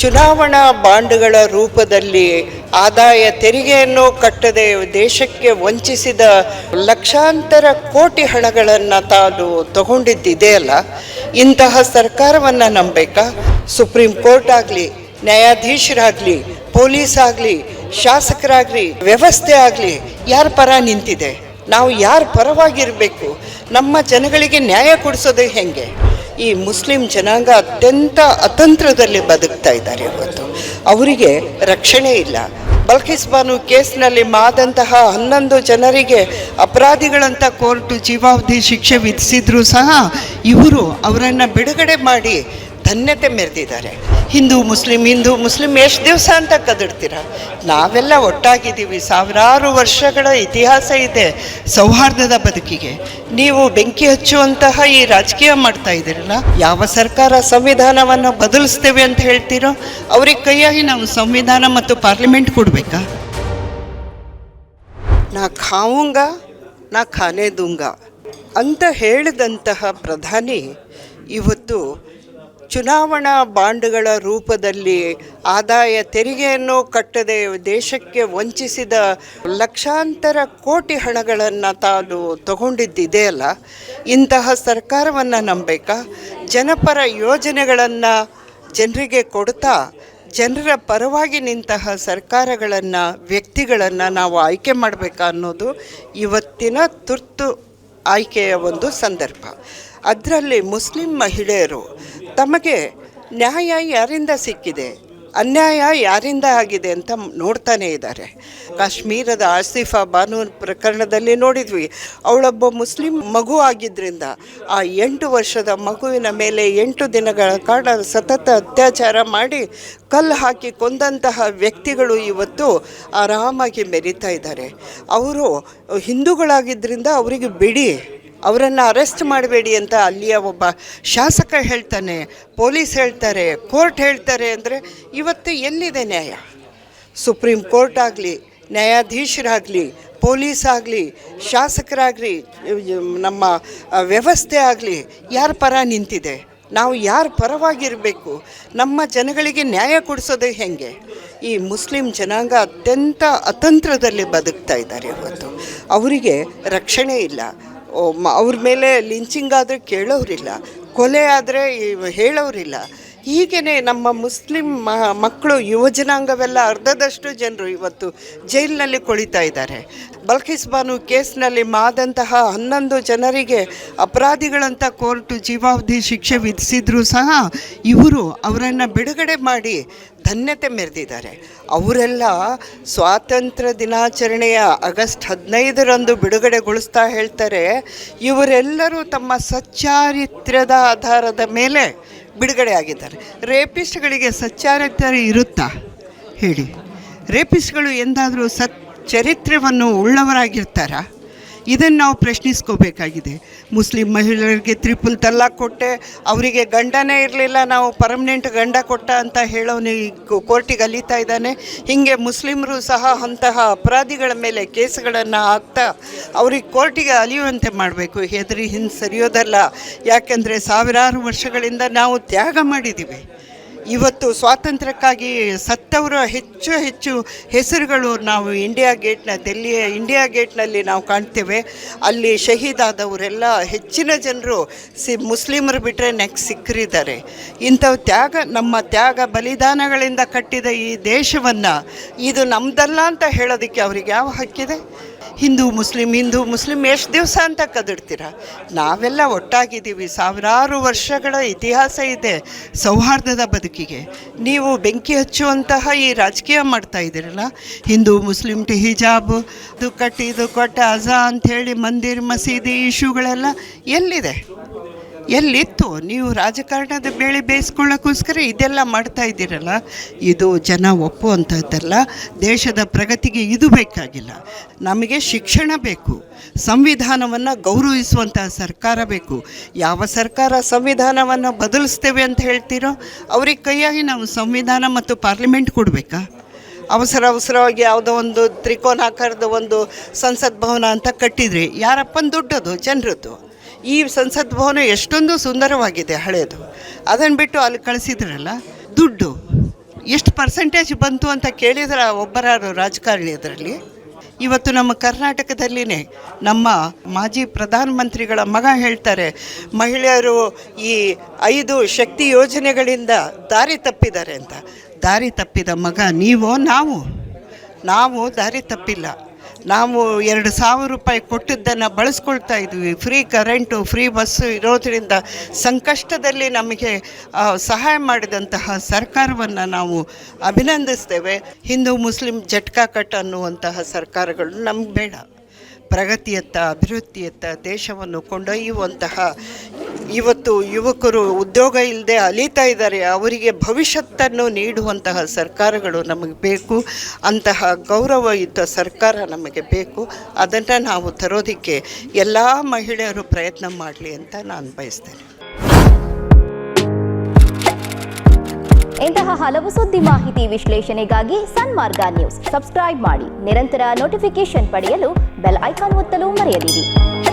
ಚುನಾವಣಾ ಬಾಂಡ್ಗಳ ರೂಪದಲ್ಲಿ ಆದಾಯ ತೆರಿಗೆಯನ್ನು ಕಟ್ಟದೆ ದೇಶಕ್ಕೆ ವಂಚಿಸಿದ ಲಕ್ಷಾಂತರ ಕೋಟಿ ಹಣಗಳನ್ನು ತಾನು ತಗೊಂಡಿದ್ದಿದೆಯಲ್ಲ ಇಂತಹ ಸರ್ಕಾರವನ್ನು ನಂಬೇಕಾ ಸುಪ್ರೀಂ ಕೋರ್ಟ್ ಆಗಲಿ, ನ್ಯಾಯಾಧೀಶರಾಗಲಿ, ಪೊಲೀಸ್ ಆಗಲಿ, ಶಾಸಕರಾಗಲಿ, ವ್ಯವಸ್ಥೆ ಆಗಲಿ, ಯಾರ ಪರ ನಿಂತಿದೆ? ನಾವು ಯಾರ ಪರವಾಗಿರಬೇಕು? ನಮ್ಮ ಜನಗಳಿಗೆ ನ್ಯಾಯ ಕೊಡಿಸೋದು ಹೆಂಗೆ? ಈ ಮುಸ್ಲಿಂ ಜನಾಂಗ ಅತ್ಯಂತ ಅತಂತ್ರದಲ್ಲಿ ಬದುಕ್ತಾ ಇದ್ದಾರೆ ಇವತ್ತು. ಅವರಿಗೆ ರಕ್ಷಣೆ ಇಲ್ಲ. ಬಲ್ಕಿಸ್ ಬಾನು ಕೇಸ್ನಲ್ಲಿ ಮಾದಂತಹ ಹನ್ನೊಂದು ಜನರಿಗೆ ಅಪರಾಧಿಗಳಂತ ಕೋರ್ಟು ಜೀವಾವಧಿ ಶಿಕ್ಷೆ ವಿಧಿಸಿದ್ರು ಸಹ ಇವರು ಅವರನ್ನು ಬಿಡುಗಡೆ ಮಾಡಿ ಧನ್ಯತೆ ಮೆರೆದಿದ್ದಾರೆ. ಹಿಂದೂ, ಮುಸ್ಲಿಂ ಹಿಂದೂ, ಮುಸ್ಲಿಂ ಎಷ್ಟು ದಿವಸ ಅಂತ ಕದಡ್ತೀರ? ನಾವೆಲ್ಲ ಒಟ್ಟಾಗಿದ್ದೀವಿ. ಸಾವಿರಾರು ವರ್ಷಗಳ ಇತಿಹಾಸ ಇದೆ ಸೌಹಾರ್ದದ ಬದುಕಿಗೆ. ನೀವು ಬೆಂಕಿ ಹಚ್ಚುವಂತಹ ಈ ರಾಜಕೀಯ ಮಾಡ್ತಾ ಇದ್ದೀರಲ್ಲ, ಯಾವ ಸರ್ಕಾರ ಸಂವಿಧಾನವನ್ನು ಬದಲಿಸ್ತೇವೆ ಅಂತ ಹೇಳ್ತೀರೋ, ಅವ್ರಿಗೆ ಕೈಯಾಗಿ ನಾವು ಸಂವಿಧಾನ ಮತ್ತು ಪಾರ್ಲಿಮೆಂಟ್ ಕೊಡಬೇಕಾ? ನಾ ಖಾವುಂಗ, ನಾ ಖಾನೆ ದುಂಗ. ಅಂತ ಹೇಳಿದಂತಹ ಪ್ರಧಾನಿ ಇವತ್ತು ಚುನಾವಣಾ ಬಾಂಡ್ಗಳ ರೂಪದಲ್ಲಿ ಆದಾಯ ತೆರಿಗೆಯನ್ನು ಕಟ್ಟದೆ ದೇಶಕ್ಕೆ ವಂಚಿಸಿದ ಲಕ್ಷಾಂತರ ಕೋಟಿ ಹಣಗಳನ್ನು ತಾನು ತಗೊಂಡಿದ್ದಿದೆಯಲ್ಲ ಇಂತಹ ಸರ್ಕಾರವನ್ನು ನಂಬೇಕಾ ಜನಪರ ಯೋಜನೆಗಳನ್ನು ಜನರಿಗೆ ಕೊಡ್ತಾ ಜನರ ಪರವಾಗಿ ನಿಂತಹ ಸರ್ಕಾರಗಳನ್ನು ವ್ಯಕ್ತಿಗಳನ್ನು ನಾವು ಆಯ್ಕೆ ಮಾಡಬೇಕಾ ಅನ್ನೋದು ಇವತ್ತಿನ ತುರ್ತು ಆಯ್ಕೆಯ ಒಂದು ಸಂದರ್ಭ. ಅದರಲ್ಲಿ ಮುಸ್ಲಿಂ ಮಹಿಳೆಯರು ತಮಗೆ ನ್ಯಾಯ ಯಾರಿಂದ ಸಿಕ್ಕಿದೆ? ಅನ್ಯಾಯ ಯಾರಿಂದ ಆಗಿದೆ ಅಂತ ನೋಡ್ತಾನೇ ಇದ್ದಾರೆ. ಕಾಶ್ಮೀರದ ಆಸಿಫಾ ಬಾನು ಪ್ರಕರಣದಲ್ಲಿ ನೋಡಿದ್ವಿ. ಅವಳೊಬ್ಬ ಮುಸ್ಲಿಂ ಮಗು ಆಗಿದ್ದರಿಂದ ಆ ಎಂಟು ವರ್ಷದ ಮಗುವಿನ ಮೇಲೆ ಎಂಟು ದಿನಗಳ ಕಾಲ ಸತತ ಅತ್ಯಾಚಾರ ಮಾಡಿ ಕಲ್ಲು ಹಾಕಿ ಕೊಂದಂತಹ ವ್ಯಕ್ತಿಗಳು ಇವತ್ತು ಆರಾಮಾಗಿ ಮೆರಿತಾ ಇದ್ದಾರೆ. ಅವರು ಹಿಂದೂಗಳಾಗಿದ್ದರಿಂದ ಅವರಿಗೆ ಬಿಡಿ. ಅವರನ್ನು ಅರೆಸ್ಟ್ ಮಾಡಬೇಡಿ ಅಂತ ಅಲ್ಲಿಯ ಒಬ್ಬ ಶಾಸಕ ಹೇಳ್ತಾನೆ, ಪೊಲೀಸ್ ಹೇಳ್ತಾರೆ, ಕೋರ್ಟ್ ಹೇಳ್ತಾರೆ ಅಂದರೆ ಇವತ್ತು ಎಲ್ಲಿದೆ ನ್ಯಾಯ? ಸುಪ್ರೀಂ ಕೋರ್ಟ್ ಆಗಲಿ, ನ್ಯಾಯಾಧೀಶರಾಗಲಿ, ಪೊಲೀಸ್ ಆಗಲಿ, ಶಾಸಕರಾಗಲಿ, ನಮ್ಮ ವ್ಯವಸ್ಥೆ ಆಗಲಿ, ಯಾರ ಪರ ನಿಂತಿದೆ? ನಾವು ಯಾರ ಪರವಾಗಿರಬೇಕು? ನಮ್ಮ ಜನಗಳಿಗೆ ನ್ಯಾಯ ಕೊಡಿಸೋದು ಹೆಂಗೆ? ಈ ಮುಸ್ಲಿಂ ಜನಾಂಗ ಅತ್ಯಂತ ಅತಂತ್ರದಲ್ಲಿ ಬದುಕ್ತಾ ಇದ್ದಾರೆ ಇವತ್ತು. ಅವರಿಗೆ ರಕ್ಷಣೆ ಇಲ್ಲ. ಅವ್ರ ಮೇಲೆ ಲಿಂಚಿಂಗ್ ಆದರೆ ಕೇಳೋರಿಲ್ಲ ಕೊಲೆ ಆದರೆ ಹೇಳೋರಿಲ್ಲ ಹೀಗೇ ನಮ್ಮ ಮುಸ್ಲಿಂ ಮಕ್ಕಳು ಯುವಜನಾಂಗವೆಲ್ಲ ಅರ್ಧದಷ್ಟು ಜನರು ಇವತ್ತು ಜೈಲಿನಲ್ಲಿ ಕೊಳಿತಾ ಇದ್ದಾರೆ. ಬಲ್ಕಿಸ್ ಬಾನು ಕೇಸ್ನಲ್ಲಿ ಮಾದಂತಹ ಹನ್ನೊಂದು ಜನರಿಗೆ ಅಪರಾಧಿಗಳಂತ ಕೋರ್ಟು ಜೀವಾವಧಿ ಶಿಕ್ಷೆ ವಿಧಿಸಿದ್ರು ಸಹ ಇವರು ಅವರನ್ನು ಬಿಡುಗಡೆ ಮಾಡಿ ಧನ್ಯತೆ ಮೆರೆದಿದ್ದಾರೆ. ಅವರೆಲ್ಲ ಸ್ವಾತಂತ್ರ್ಯ ದಿನಾಚರಣೆಯ ಆಗಸ್ಟ್ ಹದಿನೈದರಂದು ಬಿಡುಗಡೆಗೊಳಿಸ್ತಾ ಹೇಳ್ತಾರೆ, ಇವರೆಲ್ಲರೂ ತಮ್ಮ ಸಚ್ಚಾರಿತ್ರ್ಯದ ಆಧಾರದ ಮೇಲೆ ಬಿಡುಗಡೆ ಆಗಿದ್ದಾರೆ ರೇಪಿಸ್ಟ್ಗಳಿಗೆ ಸಚ್ಚಾರಿತ್ರ್ಯ ಇರುತ್ತಾ? ಹೇಳಿ. ರೇಪಿಸ್ಟ್ಗಳು ಎಂದಾದರೂ ಸತ್ ಚರಿತ್ರ್ಯವನ್ನು ಉಳ್ಳವರಾಗಿರ್ತಾರಾ? ಇದನ್ನು ನಾವು ಪ್ರಶ್ನಿಸ್ಕೋಬೇಕಾಗಿದೆ. ಮುಸ್ಲಿಂ ಮಹಿಳೆಯರಿಗೆ ತ್ರಿಪುಲ್ ತಲಾಕ್ ಕೊಟ್ಟೆ, ಅವರಿಗೆ ಗಂಡನೇ ಇರಲಿಲ್ಲ, ನಾವು ಪರ್ಮನೆಂಟ್ ಗಂಡ ಕೊಟ್ಟ ಅಂತ ಹೇಳೋನು ಕೋರ್ಟಿಗೆ ಅಲೀತಾ ಇದ್ದಾನೆ. ಹೀಗೆ ಮುಸ್ಲಿಮರು ಸಹ ಅಂತಹ ಅಪರಾಧಿಗಳ ಮೇಲೆ ಕೇಸುಗಳನ್ನು ಹಾಕ್ತಾ ಅವ್ರಿಗೆ ಕೋರ್ಟಿಗೆ ಅಲಿಯುವಂತೆ ಮಾಡಬೇಕು. ಹೆದರಿ ಹಿಂದೆ ಸರಿಯೋದಲ್ಲ. ಯಾಕೆಂದರೆ ಸಾವಿರಾರು ವರ್ಷಗಳಿಂದ ನಾವು ತ್ಯಾಗ ಮಾಡಿದ್ದೀವಿ. ಇವತ್ತು ಸ್ವಾತಂತ್ರ್ಯಕ್ಕಾಗಿ ಸತ್ತವರ ಹೆಚ್ಚು ಹೆಚ್ಚು ಹೆಸರುಗಳು ನಾವು ಇಂಡಿಯಾ ಗೇಟ್ನ ದೆಲ್ಲಿಯ ಇಂಡಿಯಾ ಗೇಟ್ನಲ್ಲಿ ನಾವು ಕಾಣ್ತೇವೆ. ಅಲ್ಲಿ ಶಹೀದಾದವರೆಲ್ಲ ಹೆಚ್ಚಿನ ಜನರು ಸಿ, ಮುಸ್ಲಿಮರು ಬಿಟ್ಟರೆ ನೆಕ್ಸ್ಟ್ ಸಿಕ್ಕರಿದ್ದಾರೆ ಇಂಥವು ತ್ಯಾಗ, ನಮ್ಮ ತ್ಯಾಗ ಬಲಿದಾನಗಳಿಂದ ಕಟ್ಟಿದ ಈ ದೇಶವನ್ನು, ಇದು ನಮ್ಮದಲ್ಲ ಅಂತ ಹೇಳೋದಕ್ಕೆ ಅವ್ರಿಗೆ ಯಾವ ಹಕ್ಕಿದೆ? ಹಿಂದೂ ಮುಸ್ಲಿಂ ಹಿಂದೂ ಮುಸ್ಲಿಂ ಎಷ್ಟು ದಿವಸ ಅಂತ ಕದಿಡ್ತೀರ. ನಾವೆಲ್ಲ ಒಟ್ಟಾಗಿದ್ದೀವಿ. ಸಾವಿರಾರು ವರ್ಷಗಳ ಇತಿಹಾಸ ಇದೆ ಸೌಹಾರ್ದದ ಬದುಕಿಗೆ. ನೀವು ಬೆಂಕಿ ಹಚ್ಚುವಂತಹ ಈ ರಾಜಕೀಯ ಮಾಡ್ತಾ ಇದ್ದೀರಲ್ಲ? ಹಿಂದೂ ಮುಸ್ಲಿಂ ಟಿ ಹಿಜಾಬ್ ಇದು ಕಟ್ಟಿ ಇದು ಕೊಟ್ಟ ಅಜಾ ಅಂಥೇಳಿ ಮಂದಿರ್ ಮಸೀದಿ ಇಶ್ಯೂಗಳೆಲ್ಲ ಎಲ್ಲಿದೆ? ಎಲ್ಲಿತ್ತು? ನೀವು ರಾಜಕಾರಣದ ಬೇಳೆ ಬೇಯಿಸ್ಕೊಳ್ಳೋಕ್ಕೋಸ್ಕರ ಇದೆಲ್ಲ ಮಾಡ್ತಾ ಇದ್ದೀರಲ್ಲ? ಇದು ಜನ ಒಪ್ಪುವಂಥದ್ದಲ್ಲ ದೇಶದ ಪ್ರಗತಿಗೆ ಇದು ಬೇಕಾಗಿಲ್ಲ. ನಮಗೆ ಶಿಕ್ಷಣ ಬೇಕು. ಸಂವಿಧಾನವನ್ನು ಗೌರವಿಸುವಂತಹ ಸರ್ಕಾರ ಬೇಕು. ಯಾವ ಸರ್ಕಾರ ಸಂವಿಧಾನವನ್ನು ಬದಲಿಸ್ತೇವೆ ಅಂತ ಹೇಳ್ತೀರೋ, ಅವ್ರಿಗೆ ಕೈಯಾಗಿ ನಾವು ಸಂವಿಧಾನ ಮತ್ತು ಪಾರ್ಲಿಮೆಂಟ್ ಕೊಡಬೇಕಾ? ಅವಸರ ಅವಸರವಾಗಿ ಯಾವುದೋ ಒಂದು ತ್ರಿಕೋನಾಕಾರದ ಒಂದು ಸಂಸತ್ ಭವನ ಅಂತ ಕಟ್ಟಿದ್ರಿ ಯಾರಪ್ಪನ ದುಡ್ಡದು? ಜನರದ್ದು. ಈ ಸಂಸತ್ ಭವನ ಎಷ್ಟೊಂದು ಸುಂದರವಾಗಿದೆ ಹಳೆಯದು ಅದನ್ನು ಬಿಟ್ಟು ಅಲ್ಲಿ ಕಳಿಸಿದ್ರಲ್ಲ, ದುಡ್ಡು. ಎಷ್ಟು ಪರ್ಸೆಂಟೇಜ್ ಬಂತು ಅಂತ ಕೇಳಿದ್ರೆ ಒಬ್ಬರಾರು ರಾಜಕಾರಣಿ ಅದರಲ್ಲಿ ಇವತ್ತು ನಮ್ಮ ಕರ್ನಾಟಕದಲ್ಲಿನೇ ನಮ್ಮ ಮಾಜಿ ಪ್ರಧಾನಮಂತ್ರಿಗಳ ಮಗ ಹೇಳ್ತಾರೆ, ಮಹಿಳೆಯರು ಈ ಐದು ಶಕ್ತಿ ಯೋಜನೆಗಳಿಂದ ದಾರಿ ತಪ್ಪಿದ್ದಾರೆ ಅಂತ. ದಾರಿ ತಪ್ಪಿದ ಮಗ ನೀವೋ, ನಾವು? ನಾವು ದಾರಿ ತಪ್ಪಿಲ್ಲ. ನಾವು ಎರಡು ಸಾವಿರ ರೂಪಾಯಿ ಕೊಟ್ಟಿದ್ದನ್ನು ಬಳಸ್ಕೊಳ್ತಾ ಇದ್ವಿ. ಫ್ರೀ ಕರೆಂಟು ಫ್ರೀ ಬಸ್ಸು ಇರೋದರಿಂದ ಸಂಕಷ್ಟದಲ್ಲಿ ನಮಗೆ ಸಹಾಯ ಮಾಡಿದಂತಹ ಸರ್ಕಾರವನ್ನು ನಾವು ಅಭಿನಂದಿಸ್ತೇವೆ. ಹಿಂದೂ, ಮುಸ್ಲಿಂ ಜಟ್ಕಾ ಕಟ್ ಅನ್ನುವಂತಹ ಸರ್ಕಾರಗಳು ನಮ್ಗೆ ಬೇಡ. ಪ್ರಗತಿಯತ್ತ, ಅಭಿವೃದ್ಧಿಯತ್ತ ದೇಶವನ್ನು ಕೊಂಡೊಯ್ಯುವಂತಹ ಇವತ್ತು ಯುವಕರು ಉದ್ಯೋಗ ಇಲ್ಲದೆ ಅಲೀತಾ ಇದ್ದಾರೆ. ಅವರಿಗೆ ಭವಿಷ್ಯತ್ತನ್ನು ನೀಡುವಂತಹ ಸರ್ಕಾರಗಳು ನಮಗೆ ಬೇಕು. ಅಂತಹ ಗೌರವಯುತ ಸರ್ಕಾರ ನಮಗೆ ಬೇಕು. ಅದನ್ನು ನಾವು ತರೋದಕ್ಕೆ ಎಲ್ಲ ಮಹಿಳೆಯರು ಪ್ರಯತ್ನ ಮಾಡಲಿ ಅಂತ ನಾನು ಬಯಸ್ತೇನೆ. ಇಂತಹ ಹಲವು ಸುದ್ದಿ ಮಾಹಿತಿ ವಿಶ್ಲೇಷಣೆಗಾಗಿ ಸನ್ಮಾರ್ಗ ನ್ಯೂಸ್. ಸಬ್ಸ್ಕ್ರೈಬ್ ಮಾಡಿ. ನಿರಂತರ ನೋಟಿಫಿಕೇಶನ್ ಪಡೆಯಲು ಬೆಲ್ ಐಕಾನ್ ಒತ್ತಲು ಮರೆಯದಿರಿ.